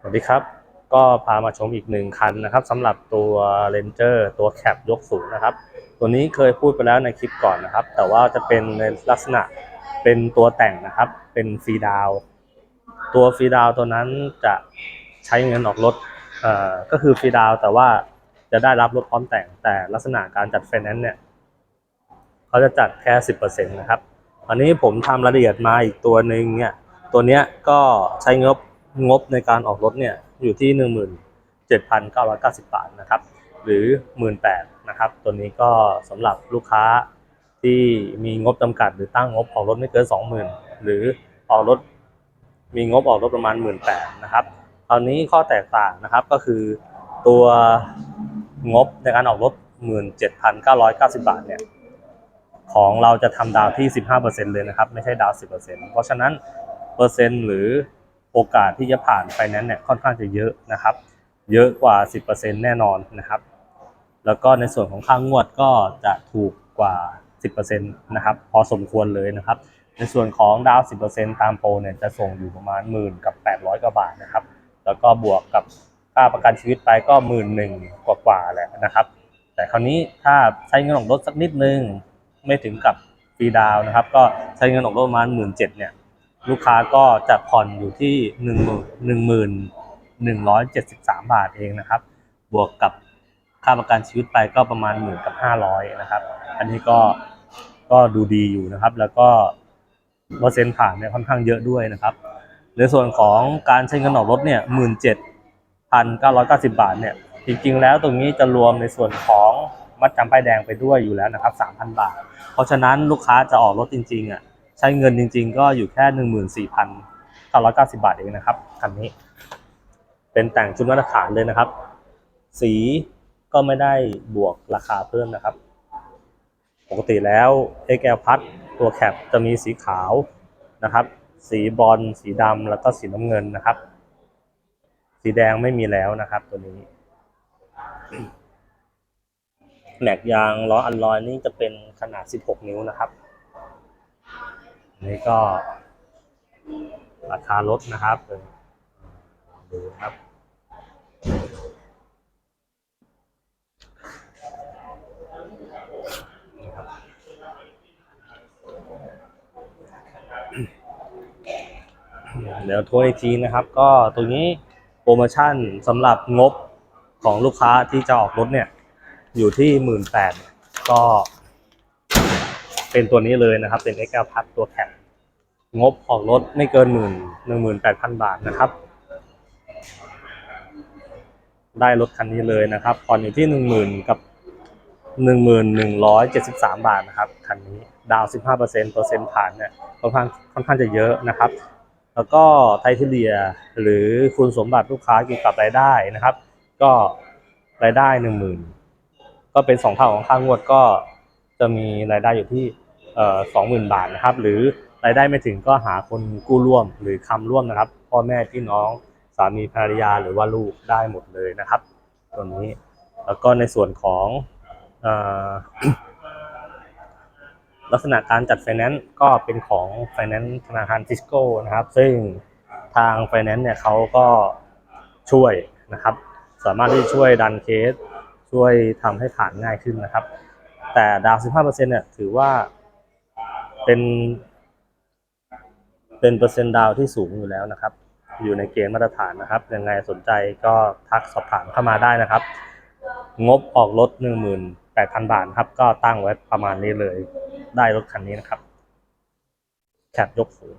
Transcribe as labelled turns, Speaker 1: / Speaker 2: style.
Speaker 1: สวัสดีครับ ก็พามาชมอีกหนึ่งคันนะครับสำหรับตัว Ranger ตัวแคปยกสูงนะครับ ตัวนี้เคยพูดไปแล้วในคลิปก่อนนะครับ แต่ว่าจะเป็นในลักษณะเป็นตัวแต่งนะครับ เป็นฟรีดาว ตัวฟรีดาวตัวนั้นจะใช้เงินออกรถเอ่อก็คือฟรีดาวแต่ว่าจะได้รับรถพร้อมแต่งแต่ลักษณะการจัดไฟแนนซ์เนี่ยเขาจะจัดแค่สิบเปอร์เซ็นต์นะครับอันนี้ผมทำรายละเอียดมาอีกตัวหนึ่งเนี่ยตัวเนี้ยก็ใช้งบ งบในการออกรถเนี่ยอยู่ที่หนึ่งหมื่นเจ็ดพันเก้าร้อยเก้าสิบบาทนะครับ หรือหมื่นแปดนะครับ ตัวนี้ก็สำหรับลูกค้าที่มีงบจำกัด หรือตั้งงบออกรถไม่เกินสองหมื่นหรือออกรถมีงบออกรถประมาณหมื่นแปดนะครับคราวนี้ข้อแตกต่างนะครับก็คือตัวงบในการออกรถหมื่นเจ็ดพันเก้าร้อยเก้าสิบบาทเนี่ยของเราจะทำดาวที่ 15%เลยนะครับ ไม่ใช่ดาว 10%เพราะฉะนั้นเปอร์เซ็นต์หรือ โอกาสที่จะผ่านไฟแนนซ์เนี่ยค่อนข้างจะเยอะนะครับ เยอะกว่า 10%แน่นอนนะครับ แล้วก็ในส่วนของค่างวดก็จะถูกกว่า 10%นะครับพอสมควรเลยนะครับ ในส่วนของดาว 10%ตามโปรเนี่ยจะส่งอยู่ประมาณหมื่นกับ 800 กว่าบาทนะครับ แล้วก็บวกกับค่าประกันชีวิตไปก็หมื่นหนึ่งกว่าๆแหละนะครับ แต่คราวนี้ถ้าใช้เงินออกรถสักนิดนึงไม่ถึงกับฟรีดาวน์นะครับ ก็ใช้เงินออกรถประมาณหมื่นเจ็ดเนี่ย ลูกค้าก็จะผ่อนอยู่ที่หนึ่งหมื่นหนึ่งหมื่นหนึ่งร้อยเจ็ดสิบสามบาทเองนะครับ บวกกับค่าประกันชีวิตไปก็ประมาณหมื่นกับห้าร้อยนะครับ อันนี้ก็ก็ดูดีอยู่นะครับ แล้วก็เปอร์เซ็นต์ผ่านเนี่ยค่อนข้างเยอะด้วยนะครับในส่วนของการใช้เงินออกรถเนี่ยหมื่นเจ็ดพันเก้าร้อยเก้าสิบาทเนี่ย จริงๆ แล้วตรงนี้จะรวมในส่วนของมัดจำป้ายแดงไปด้วยอยู่แล้วนะครับ3,000บาท เพราะฉะนั้นลูกค้าจะออกรถจริงๆอะ ใช้เงินจริง ๆ ก็อยู่แค่14,990บาทเองนะครับคันนี้ เป็นแต่งชุดมาตรฐานเลยนะครับ สีก็ไม่ได้บวกราคาเพิ่มนะครับ ปกติแล้ว XL พัดตัวแคปจะมีสีขาวนะครับ สีบอลสีดำแล้วก็สีน้ำเงินนะครับ สีแดงไม่มีแล้วนะครับ ตัวนี้แม็กยางล้ออัลลอยนี่จะเป็นขนาด 16 นิ้วนะครับ นี่ก็ ราคารถนะครับเดูครับเดี๋ยวทวนอีกทีนะครับ ก็ตรงนี้โปรโมชั่นสำหรับงบของลูกค้าที่จะออกรถเนี่ย อยู่ที่หมื่นแปดก็ เป็นตัวนี้เลยนะครับ เป็น x 9พัดตัวแคปงบออกรถไม่เกินหมื่นหนึ่งหมื่นแปดพันบาทนะครับ ได้รถคันนี้เลยนะครับผ่อนอยู่ที่หนึ่งหมื่นกับหนึ่งหมื่นหนึ่งร้อยเจ็ดสิบสามบาทนะครับคันนี้ดาวสิบห้าเปอร์เซ็นต์เปอร์เซ็นต์ผ่านเนี่ยค่อนข้างค่อนข้างจะเยอะนะครับ แล้วก็ไทเทเลียหรือคุณสมบัติลูกค้าเกี่ยวกับรายได้นะครับ ก็รายได้หนึ่งหมื่นก็เป็นสองเท่าของค่างวดก็จะมีรายได้อยู่ที่ สองหมื่นบาทนะครับ หรือรายได้ไม่ถึงก็หาคนกู้ร่วมหรือคำร่วมนะครับ พ่อแม่พี่น้องสามีภรรยาหรือว่าลูกได้หมดเลยนะครับตัวนี้แล้วก็ในส่วนของออลักษณะการจัดไฟแนนซ์ก็เป็นของไฟแนนซ์ธนาคารทิสโก้นะครับ ซึ่งทางไฟแนนซ์เนี่ยเขาก็ช่วยนะครับ สามารถที่จะช่วยดันเคสช่วยทำให้ผ่านง่ายขึ้นนะครับ แต่ดาว 15%เนี่ยถือว่า เป็น เป็นเปอร์เซ็นต์ดาวที่สูงอยู่แล้วนะครับ อยู่ในเกณฑ์มาตรฐานนะครับ ยังไงสนใจก็ทักสอบถามเข้ามาได้นะครับ งบออกรถหนึ่งหมื่นแปดพันบาทครับ ก็ตั้งไว้ประมาณนี้เลย ได้รถคันนี้นะครับแคบยกสูง